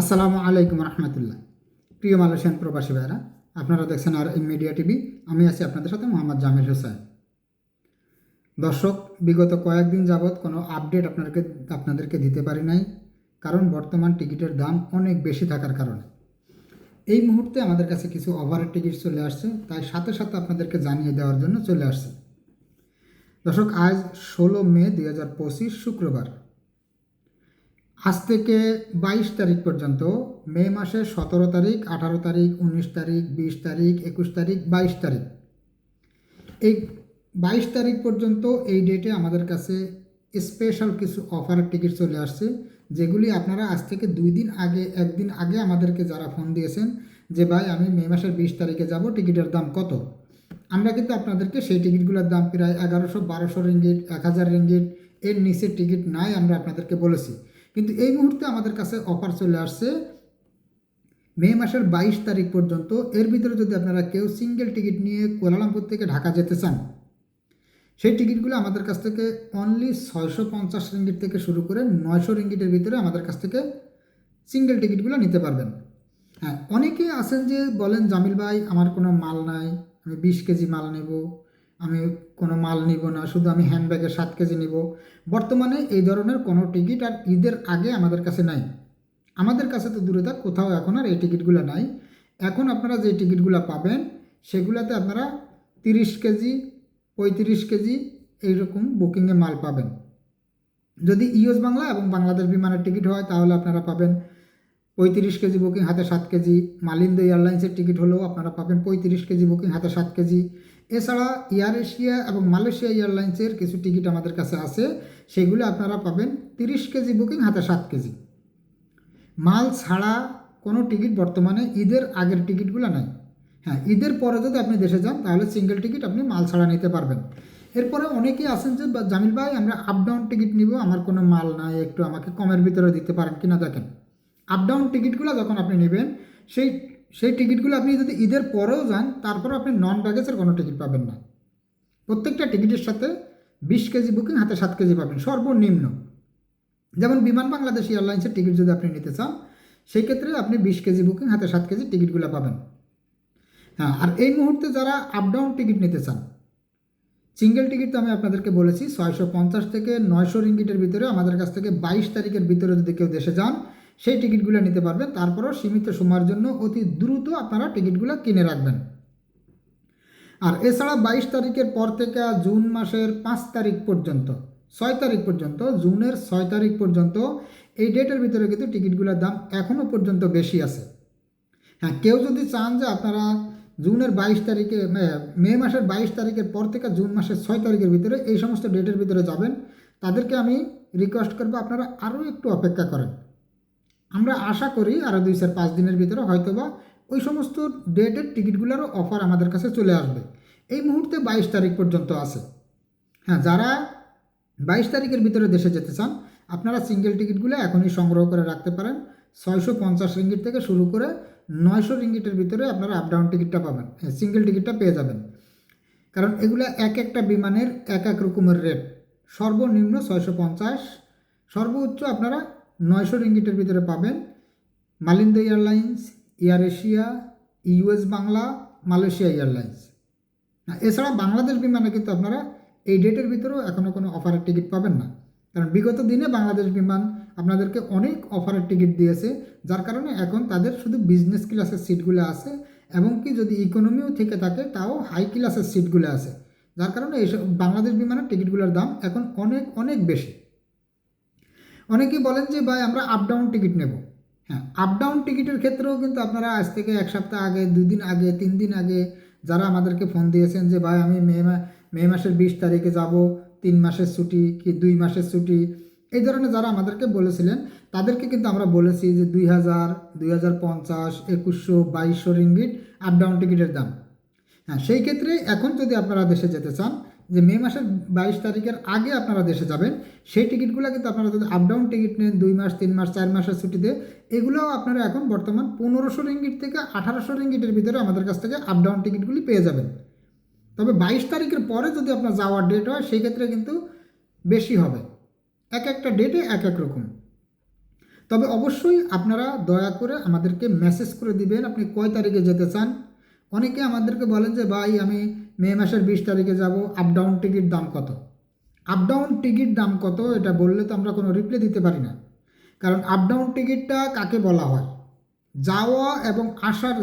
আসসালামু আলাইকুম রহমতুল্লাহ। প্রিয় মালয়েশিয়ান প্রবাসী ভাইরা আপনারা দেখছেন আর এম মিডিয়া টিভি। আমি আছি আপনাদের সাথে মোহাম্মদ জামিল হোসেন। দর্শক, বিগত কয়েকদিন যাবৎ কোনো আপডেট আপনাদেরকে আপনাদেরকে দিতে পারি নাই, কারণ বর্তমান টিকিটের দাম অনেক বেশি থাকার কারণে। এই মুহূর্তে আমাদের কাছে কিছু ওভারের টিকিট চলে আসছে, তাই সাথে সাথে আপনাদেরকে জানিয়ে দেওয়ার জন্য চলে আসছে। দর্শক, আজ ষোলো মে দুই হাজার পঁচিশ শুক্রবার। আজ থেকে বাইশ তারিখ পর্যন্ত মে মাসের সতেরো তারিখ, আঠারো তারিখ, উনিশ তারিখ, বিশ তারিখ, একুশ তারিখ, বাইশ তারিখ। এই বাইশ তারিখ পর্যন্ত এই ডেটে আমাদের কাছে স্পেশাল কিছু অফারের টিকিট চলে আসছে, যেগুলি আপনারা আজ থেকে দুই দিন আগে, একদিন আগে আমাদেরকে যারা ফোন দিয়েছেন যে, ভাই, আমি মে মাসের বিশ তারিখে যাব, টিকিটের দাম কত? আমরা কিন্তু আপনাদেরকে সেই টিকিটগুলোর দাম প্রায় এগারোশো, বারোশো রিঙ্গিট এক হাজার রিঙ্গিট এর নিচের টিকিট নাই আমরা আপনাদেরকে বলেছি। কিন্তু এই মুহূর্তে আমাদের কাছে অফার চলে আসছে মে মাসের বাইশ তারিখ পর্যন্ত। এর ভিতরে যদি আপনারা কেউ সিঙ্গেল টিকিট নিয়ে কোয়ালালামপুর থেকে ঢাকা যেতে চান, সেই টিকিটগুলো আমাদের কাছ থেকে অনলি ছয়শো পঞ্চাশ রিঙ্গিট থেকে শুরু করে নয়শো রিঙ্গিটের ভিতরে আমাদের কাছ থেকে সিঙ্গেল টিকিটগুলো নিতে পারবেন। হ্যাঁ অনেকে আছেন যে বলেন, জামিল ভাই, আমার কোনো মাল নাই, আমি বিশ কেজি মাল নেব, আমি কোনো মাল নিব না, শুধু আমি হ্যান্ডব্যাগে সাত কেজি নিব। বর্তমানে এই ধরনের কোনো টিকিট আর ঈদের আগে আমাদের কাছে নাই। আমাদের কাছে তো দূরে থাক, কোথাও এখন আর এই টিকিটগুলো নাই। এখন আপনারা যে টিকিটগুলো পাবেন, সেগুলোতে আপনারা তিরিশ কেজি, পঁয়ত্রিশ কেজি এইরকম বুকিংয়ে মাল পাবেন। যদি ইউএস বাংলা এবং বাংলাদেশ বিমানের টিকিট হয়, তাহলে আপনারা পাবেন পঁয়ত্রিশ কেজি বুকিং, হাতে সাত কেজি। মালিন্দ এয়ারলাইন্সের টিকিট হলেও আপনারা পাবেন পঁয়ত্রিশ কেজি বুকিং, হাতে সাত কেজি। এছাড়া এয়ার এশিয়া এবং মালয়েশিয়া এয়ারলাইন্সের কিছু টিকিট আমাদের কাছে আছে। সেগুলো আপনারা পাবেন তিরিশ কেজি বুকিং হাতে সাত কেজি। মাল ছাড়া কোনো টিকিট বর্তমানে ঈদের আগের টিকিটগুলো নাই। হ্যাঁ ঈদের পরে যদি আপনি দেশে যান, তাহলে সিঙ্গেল টিকিট আপনি মাল ছাড়া নিতে পারবেন। এরপরে অনেকেই আছেন যে জামিল ভাই, আমরা আপ ডাউন টিকিট নিব, আমার কোনো মাল নাই, একটু আমাকে কমের ভিতরে দিতে পারেন কিনা দেখেন। আপ ডাউন টিকিটগুলো যখন আপনি নেবেন, সেই সেই টিকিটগুলো আপনি যদি ঈদের পরেও যান তারপরে আপনি নন ব্যাগেজের কোনো টিকিট পাবেন না। প্রত্যেকটা টিকিটের সাথে বিশ কেজি বুকিং, হাতে সাত কেজি পাবেন, সর্বনিম্ন। যেমন বিমান বাংলাদেশ এয়ারলাইন্সের টিকিট যদি আপনি নিতে চান, সেই ক্ষেত্রে আপনি বিশ কেজি বুকিং, হাতে সাত কেজি টিকিটগুলো পাবেন। হ্যাঁ আর এই মুহূর্তে যারা আপ ডাউন টিকিট নিতে চান সিঙ্গেল টিকিট তো আমি আপনাদেরকে বলেছি, ছয়শো পঞ্চাশ থেকে নয়শো রিঙ্গিটের ভিতরে, আমাদের কাছ থেকে বাইশ তারিখের ভিতরে যদি কেউ দেশে যান সেই টিকিটগুলো নিতে পারবেন। তারপরও সীমিত সময়ের জন্য অতি দ্রুত আপনারা টিকিটগুলো কিনে রাখবেন। আর এছাড়া বাইশ তারিখের পর থেকে জুন মাসের পাঁচ তারিখ পর্যন্ত, ছয় তারিখ পর্যন্ত, জুনের ছয় তারিখ পর্যন্ত এই ডেটের ভিতরে কিন্তু টিকিটগুলোর দাম এখনও পর্যন্ত বেশি আছে। হ্যাঁ কেউ যদি চান যে আপনারা জুনের বাইশ তারিখে, মে- মাসের বাইশ তারিখের পর থেকে জুন মাসের ছয় তারিখের ভিতরে এই সমস্ত ডেটের ভিতরে যাবেন, তাদেরকে আমি রিকোয়েস্ট করব আপনারা আরও একটু অপেক্ষা করেন। আমরা আশা করি আরও দুই চার পাঁচ দিনের ভিতরে হয়তোবা ওই সমস্ত ডেটের টিকিটগুলোরও অফার আমাদের কাছে চলে আসবে। এই মুহূর্তে বাইশ তারিখ পর্যন্ত আছে। হ্যাঁ যারা বাইশ তারিখের ভিতরে দেশে যেতে চান, আপনারা সিঙ্গেল টিকিটগুলো এখনই সংগ্রহ করে রাখতে পারেন। ছয়শো পঞ্চাশ রিঙ্গিট থেকে শুরু করে নয়শো রিঙ্গিটের ভিতরে আপনারা আপ ডাউন টিকিটটা পাবেন। হ্যাঁ সিঙ্গেল টিকিটটা পেয়ে যাবেন। কারণ এগুলো এক একটা বিমানের এক এক রকমের রেট সর্বনিম্ন ছয়শো পঞ্চাশ, সর্বোচ্চ আপনারা নয়শো রিঙ্গিটের ভিতরে পাবেন Malindo airlines, air Asia, US Bangla, Malaysia airlines. এছাড়া বাংলাদেশ বিমানে কিন্তু আপনারা এই ডেটের ভিতরেও এখনও কোনো অফারের টিকিট পাবেন না। কারণ বিগত দিনে বাংলাদেশ বিমান আপনাদেরকে অনেক অফারের টিকিট দিয়েছে, যার কারণে এখন তাদের শুধু বিজনেস ক্লাসের সিটগুলো আছে, এবং কি যদি ইকোনমিও থেকে থাকে, তাও হাই ক্লাসের সিটগুলো আছে। যার কারণে এইসব বাংলাদেশ বিমানের টিকিটগুলোর দাম এখন অনেক অনেক বেশি। অনেকেই বলেন যে, ভাই, আমরা আপ ডাউন টিকিট নেব। হ্যাঁ আপ ডাউন টিকিটের ক্ষেত্রেও কিন্তু আপনারা আজ থেকে এক সপ্তাহ আগে, দুই দিন আগে, তিন দিন আগে যারা আমাদেরকে ফোন দিয়েছেন যে, ভাই, আমি মে মা- মে মাসের বিশ তারিখে যাব, তিন মাসের ছুটি কি দুই মাসের ছুটি? এই ধরনের যারা আমাদেরকে বলেছিলেন, তাদেরকে কিন্তু আমরা বলেছি যে, দুই হাজার দুই হাজার পঞ্চাশ, একুশশো, বাইশশো রিঙ্গিট আপ ডাউন টিকিটের দাম। হ্যাঁ সেই ক্ষেত্রে এখন যদি আপনারা দেশে যেতে চান যে মে মাসের বাইশ তারিখের আগে আপনারা দেশে যাবেন, সেই টিকিটগুলো কিন্তু আপনারা যদি আপ ডাউন টিকিট নেন, দুই মাস, তিন মাস, চার মাসের ছুটিতে, এগুলোও আপনারা এখন বর্তমান পনেরোশো রিঙ্গিট থেকে আঠারোশো রিঙ্গিটের ভিতরে আমাদের কাছ থেকে আপ ডাউন টিকিটগুলি পেয়ে যাবেন। তবে বাইশ তারিখের পরে যদি আপনার যাওয়ার ডেট হয়, সেই ক্ষেত্রে কিন্তু বেশি হবে। এক একটা ডেটে এক এক রকম। তবে অবশ্যই আপনারা দয়া করে আমাদেরকে মেসেজ করে দিবেন, আপনি কয় তারিখে যেতে চান? অনেকে আমাদেরকে বলেন যে, ভাই, আমি মে মাসের বিশ তারিখে যাব আপ ডাউন টিকিট দাম কত? আপ ডাউন টিকিট দাম কত, এটা বললে তো আমরা কোনো রিপ্লাই দিতে পারি না। কারণ আপ ডাউন টিকিটটা কাকে বলা হয়? যাওয়া এবং আসার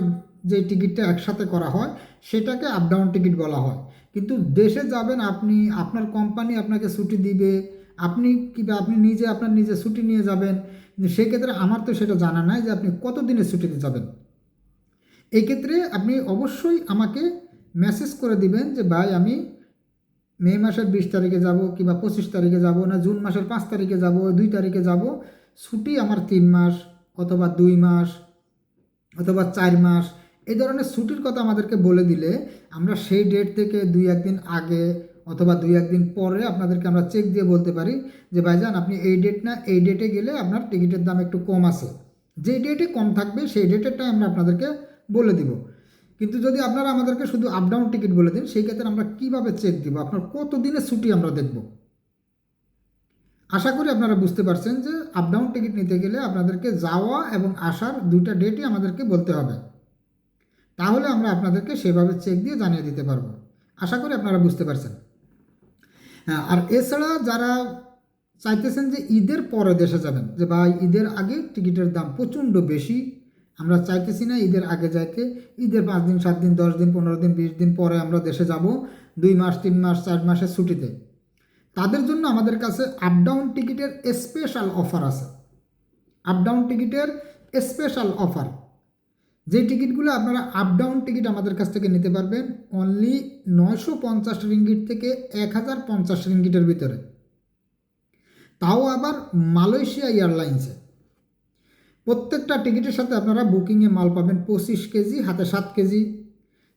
যে টিকিটটা একসাথে করা হয়, সেটাকে আপ ডাউন টিকিট বলা হয়। কিন্তু দেশে যাবেন আপনি, আপনার কোম্পানি আপনাকে ছুটি দিবে, আপনি কিংবা আপনি নিজে, আপনার নিজে ছুটি নিয়ে যাবেন, সেক্ষেত্রে আমার তো সেটা জানা নাই যে আপনি কত দিনের ছুটিতে যাবেন। এক্ষেত্রে আপনি অবশ্যই আমাকে মেসেজ করে দিবেন যে, ভাই, আমি মে মাসের বিশ তারিখে যাব কিংবা পঁচিশ তারিখে যাব না, জুন মাসের পাঁচ তারিখে যাব, দুই তারিখে যাব। ছুটি আমার তিন মাস অথবা দুই মাস অথবা চার মাস। এই ধরনের ছুটির কথা আমাদেরকে বলে দিলে আমরা সেই ডেট থেকে দুই একদিন আগে অথবা দুই একদিন পরে আপনাদেরকে আমরা চেক দিয়ে বলতে পারি যে ভাইজান আপনি এই ডেট না, এই ডেটে গেলে আপনার টিকিটের দাম একটু কম আছে। যে ডেটে কম থাকবে সেই ডেটেরটাই আমরা আপনাদেরকে বলে দিব। কিন্তু যদি আপনারা আমাদেরকে শুধু আপ ডাউন টিকিট বলে দিন, সেই ক্ষেত্রে আমরা কীভাবে চেক দিব? আপনার কত দিনের ছুটি আমরা দেখব? আশা করি আপনারা বুঝতে পারছেন যে আপ ডাউন টিকিট নিতে গেলে আপনাদেরকে যাওয়া এবং আসার দুইটা ডেটই আমাদেরকে বলতে হবে। তাহলে আমরা আপনাদেরকে সেভাবে চেক দিয়ে জানিয়ে দিতে পারব। আশা করি আপনারা বুঝতে পারছেন। হ্যাঁ আর এছাড়া যারা চাইতেছেন যে ঈদের পরে দেশে যাবেন, যে ভাই ঈদের আগে টিকিটের দাম প্রচণ্ড বেশি আমরা চাইতেছি না ঈদের আগে যাইতে। ঈদের পাঁচ দিন, সাত দিন, দশ দিন, পনেরো দিন, বিশ দিন পরে আমরা দেশে যাব, দুই মাস, তিন মাস, চার মাসের ছুটিতে। তাদের জন্য আমাদের কাছে আপ ডাউন টিকিটের স্পেশাল অফার আছে। আপ ডাউন টিকিটের স্পেশাল অফার যে টিকিটগুলো আপনারা আপ ডাউন টিকিট আমাদের কাছ থেকে নিতে পারবেন অনলি নয়শো পঞ্চাশ রিঙ্গিট থেকে এক হাজার পঞ্চাশ রিঙ্গিটের ভিতরে। তাও আবার মালয়েশিয়া এয়ারলাইন্সে। প্রত্যেকটা টিকিটের সাথে আপনারা বুকিংয়ে মাল পাবেন পঁচিশ কেজি, হাতে সাত কেজি।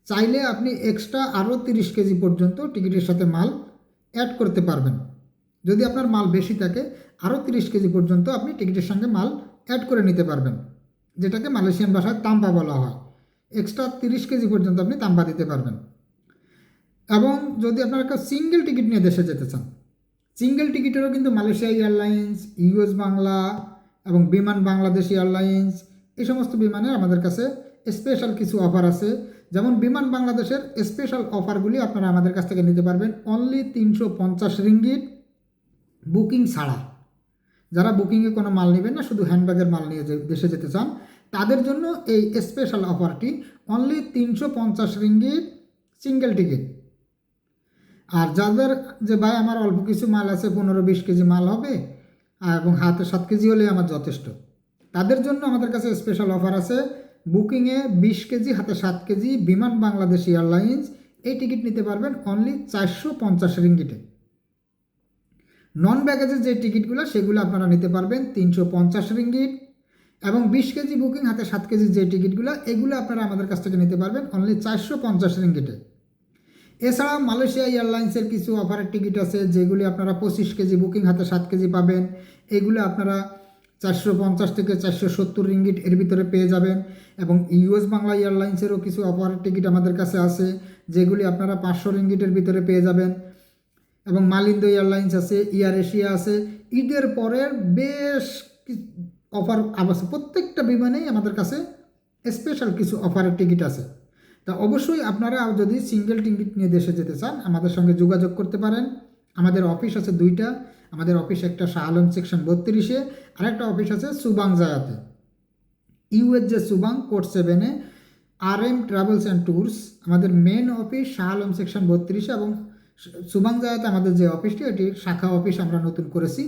চাইলে আপনি এক্সট্রা আরও তিরিশ কেজি পর্যন্ত টিকিটের সাথে মাল অ্যাড করতে পারবেন। যদি আপনার মাল বেশি থাকে আরও তিরিশ কেজি পর্যন্ত আপনি টিকিটের সঙ্গে মাল অ্যাড করে নিতে পারবেন। যেটাকে মালয়েশিয়ান ভাষায় তাম্বা বলা হয়। এক্সট্রা তিরিশ কেজি পর্যন্ত আপনি তাম্বা দিতে পারবেন। এবং যদি আপনার একটা সিঙ্গেল টিকিট নিয়ে দেশে যেতে চান সিঙ্গেল টিকিটেরও কিন্তু মালয়েশিয়া এয়ারলাইন্স, ইউএস বাংলা এবং বিমান, বাংলাদেশ এয়ারলাইন্স এই সমস্ত বিমানের আমাদের কাছে স্পেশাল কিছু অফার আছে। যেমন বিমান বাংলাদেশের স্পেশাল অফারগুলি আপনারা আমাদের কাছ থেকে নিতে পারবেন। অনলি তিনশো পঞ্চাশ রিঙ্গিট বুকিং ছাড়া। যারা বুকিংয়ে কোনো মাল নেবেন না, শুধু হ্যান্ডব্যাগের মাল নিয়ে দেশে যেতে চান, তাদের জন্য এই স্পেশাল অফারটি অনলি তিনশো পঞ্চাশ রিঙ্গিট সিঙ্গেল টিকিট আর যাদের, যে ভাই, আমার অল্প কিছু মাল আছে, পনেরো বিশ কেজি মাল হবে এবং হাতে সাত কেজি হলে আমার যথেষ্ট। তাদের জন্য আমাদের কাছে স্পেশাল অফার আছে। বুকিংয়ে বিশ কেজি, হাতে সাত কেজি, বিমান বাংলাদেশ এয়ারলাইন্স। এই টিকিট নিতে পারবেন অনলি চারশো পঞ্চাশ রিঙ্গিটে। নন ব্যাগেজের যে টিকিটগুলো সেগুলো আপনারা নিতে পারবেন তিনশো পঞ্চাশ রিঙ্গিট। এবং বিশ কেজি বুকিং হাতে সাত কেজি যে টিকিটগুলো এগুলো আপনারা আমাদের কাছ থেকে নিতে পারবেন অনলি চারশো পঞ্চাশ রিঙ্গিটে। এছাড়া মালয়েশিয়া এয়ারলাইন্সের কিছু অফারের টিকিট আছে, যেগুলি আপনারা পঁচিশ কেজি বুকিং হাতে সাত কেজি পাবেন। এগুলো আপনারা চারশো পঞ্চাশ থেকে চারশো সত্তর রিঙ্গিট এর ভিতরে পেয়ে যাবেন। এবং ইউএস বাংলা এয়ারলাইন্সেরও কিছু অফারের টিকিট আমাদের কাছে আছে, যেগুলি আপনারা পাঁচশো রিঙ্গিটের ভিতরে পেয়ে যাবেন। এবং মালিন্দ এয়ারলাইন্স আছে এয়ার এশিয়া আছে। ঈদের পরের বেশ অফার আছে। প্রত্যেকটা বিমানেই আমাদের কাছে স্পেশাল কিছু অফারের টিকিট আছে। তা অবশ্যই আপনারা যদি সিঙ্গেল টিকিট নিয়ে দেশে যেতে চান, আমাদের সঙ্গে যোগাযোগ করতে পারেন। আমাদের অফিস আছে দুইটা। আমাদের অফিস একটা শাহ আলম সেকশন বত্রিশে, আরেকটা অফিস আছে সুবাং জায়াতে। ইউএস যে সুবাং কোর্ট সেভেনে R M travels and tours আমাদের main office Shah Alam section বত্রিশে এবং সুবাং জায়াতে আমাদের যে অফিসটি এটি শাখা অফিস আমরা নতুন করেছি।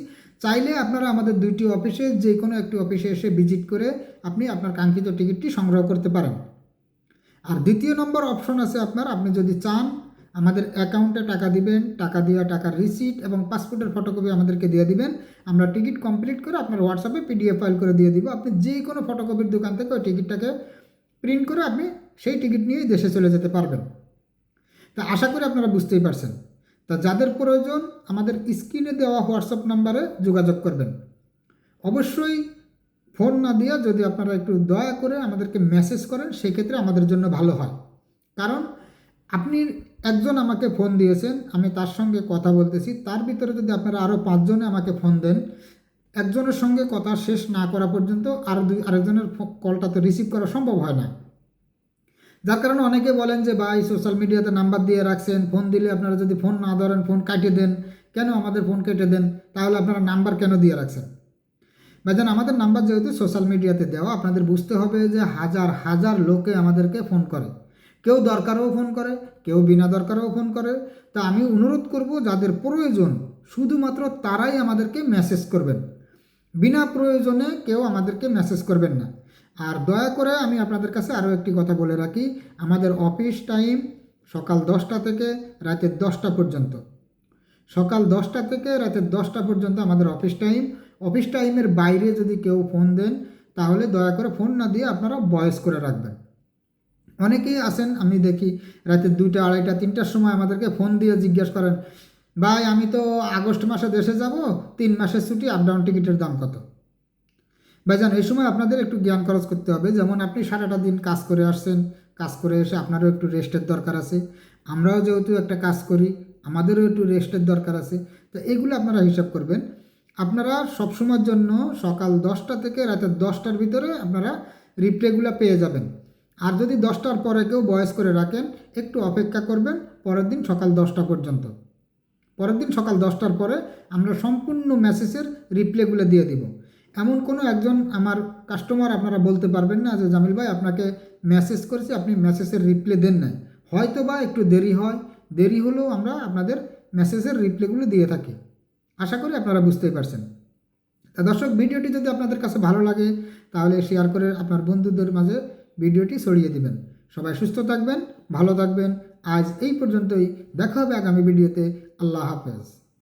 চাইলে আপনারা আমাদের দুইটি অফিসে যে কোনো একটি অফিসে এসে ভিজিট করে আপনি আপনার কাঙ্ক্ষিত টিকিটটি সংগ্রহ করতে পারেন। আর দ্বিতীয় নম্বর অপশন আছে আপনার, আপনি যদি চান আমাদের অ্যাকাউন্টে টাকা দিবেন, টাকা দেওয়া, টাকার রিসিট এবং পাসপোর্টের ফটোকপি আমাদেরকে দিয়ে দিবেন, আমরা টিকিট কমপ্লিট করে আপনার হোয়াটসঅ্যাপে পিডিএফ ফাইল করে দিয়ে দিব। আপনি যে কোনো ফটোকপির দোকান থেকে ওই টিকিটটাকে প্রিন্ট করে আপনি সেই টিকিট নিয়েই দেশে চলে যেতে পারবেন। তা আশা করি আপনারা বুঝতেই পারছেন। তা যাদের প্রয়োজন আমাদের স্ক্রিনে দেওয়া হোয়াটসঅ্যাপ নাম্বারে যোগাযোগ করবেন। অবশ্যই ফোন না দিয়ে যদি আপনারা একটু দয়া করে আমাদেরকে মেসেজ করেন, সেক্ষেত্রে আমাদের জন্য ভালো হয়। কারণ আপনি একজন আমাকে ফোন দিয়েছেন, আমি তার সঙ্গে কথা বলতেছি, তার ভিতরে যদি আপনারা আরও পাঁচজনে আমাকে ফোন দেন, একজনের সঙ্গে কথা শেষ না করা পর্যন্ত আর দুই, আরেকজনের কলটা তো রিসিভ করা সম্ভব হয় না। যার কারণে অনেকে বলেন যে, ভাই সোশ্যাল মিডিয়াতে নাম্বার দিয়ে রাখছেন, ফোন দিলে আপনারা যদি ফোন না ধরেন, ফোন কাটিয়ে দেন, কেন আমাদের ফোন কেটে দেন? তাহলে আপনারা নাম্বার কেন দিয়ে রাখছেন? ভাইজান আমাদের নাম্বার যেহেতু সোশ্যাল মিডিয়াতে দেওয়া, আপনাদের বুঝতে হবে যে হাজার হাজার লোকে আমাদেরকে ফোন করে। কেউ দরকারেও ফোন করে, কেউ বিনা দরকারেও ফোন করে। তা আমি অনুরোধ করব, যাদের প্রয়োজন, শুধুমাত্র তারাই আমাদেরকে মেসেজ করবেন। বিনা প্রয়োজনে কেউ আমাদেরকে মেসেজ করবেন না। আর দয়া করে আমি আপনাদের কাছে আরও একটি কথা বলে রাখি, আমাদের অফিস টাইম সকাল দশটা থেকে রাতের দশটা পর্যন্ত। সকাল দশটা থেকে রাতের দশটা পর্যন্ত আমাদের অফিস টাইম অফিস টাইমের বাইরে যদি কেউ ফোন দেন, তাহলে দয়া করে ফোন না দিয়ে আপনারা ভয়েস করে রাখবেন। অনেকেই আসেন আমি দেখি রাতের দুইটা, আড়াইটা, তিনটার সময় আমাদেরকে ফোন দিয়ে জিজ্ঞেস করেন, ভাই, আমি তো আগস্ট মাসে দেশে যাব, তিন মাসের ছুটি আপ ডাউন টিকিটের দাম কত? ভাই ভাইজান, এই সময় আপনাদের একটু জ্ঞান খরচ করতে হবে, যেমন আপনি সারাটা দিন কাজ করে আসছেন, কাজ করে এসে আপনারও একটু রেস্টের দরকার আছে, আমরাও যেহেতু একটা কাজ করি, আমাদেরও একটু রেস্টের দরকার আছে, তো এগুলো আপনারা হিসাব করবেন। আপনারা সবসময়ের জন্য সকাল দশটা থেকে রাতের দশটার ভিতরে আপনারা রিপ্লেগুলো পেয়ে যাবেন। আর যদি দশটার পরে কেউ বয়স করে রাখেন, একটু অপেক্ষা করবেন পরের দিন সকাল দশটা পর্যন্ত। পরের দিন সকাল দশটার পরে আমরা সম্পূর্ণ মেসেজের রিপ্লেগুলো দিয়ে দিব। এমন কোনো একজন আমার কাস্টমার আপনারা বলতে পারবেন না যে, জামিল ভাই, আপনাকে মেসেজ করেছি, আপনি মেসেজের রিপ্লে দেন নাই। হয়তো বা একটু দেরি হয়। দেরি হলেও আমরা আপনাদের মেসেজের রিপ্লেগুলো দিয়ে থাকি। আশা করি আপনারা বুঝতেই পারছেন। তা দর্শক, ভিডিওটি যদি আপনাদের কাছে ভালো লাগে, তাহলে শেয়ার করে আপনার বন্ধুদের মাঝে ভিডিওটি ছড়িয়ে দিবেন। সবাই সুস্থ থাকবেন, ভালো থাকবেন। আজ এই পর্যন্তই। দেখা হবে আগামী ভিডিওতে। আল্লাহ হাফেজ।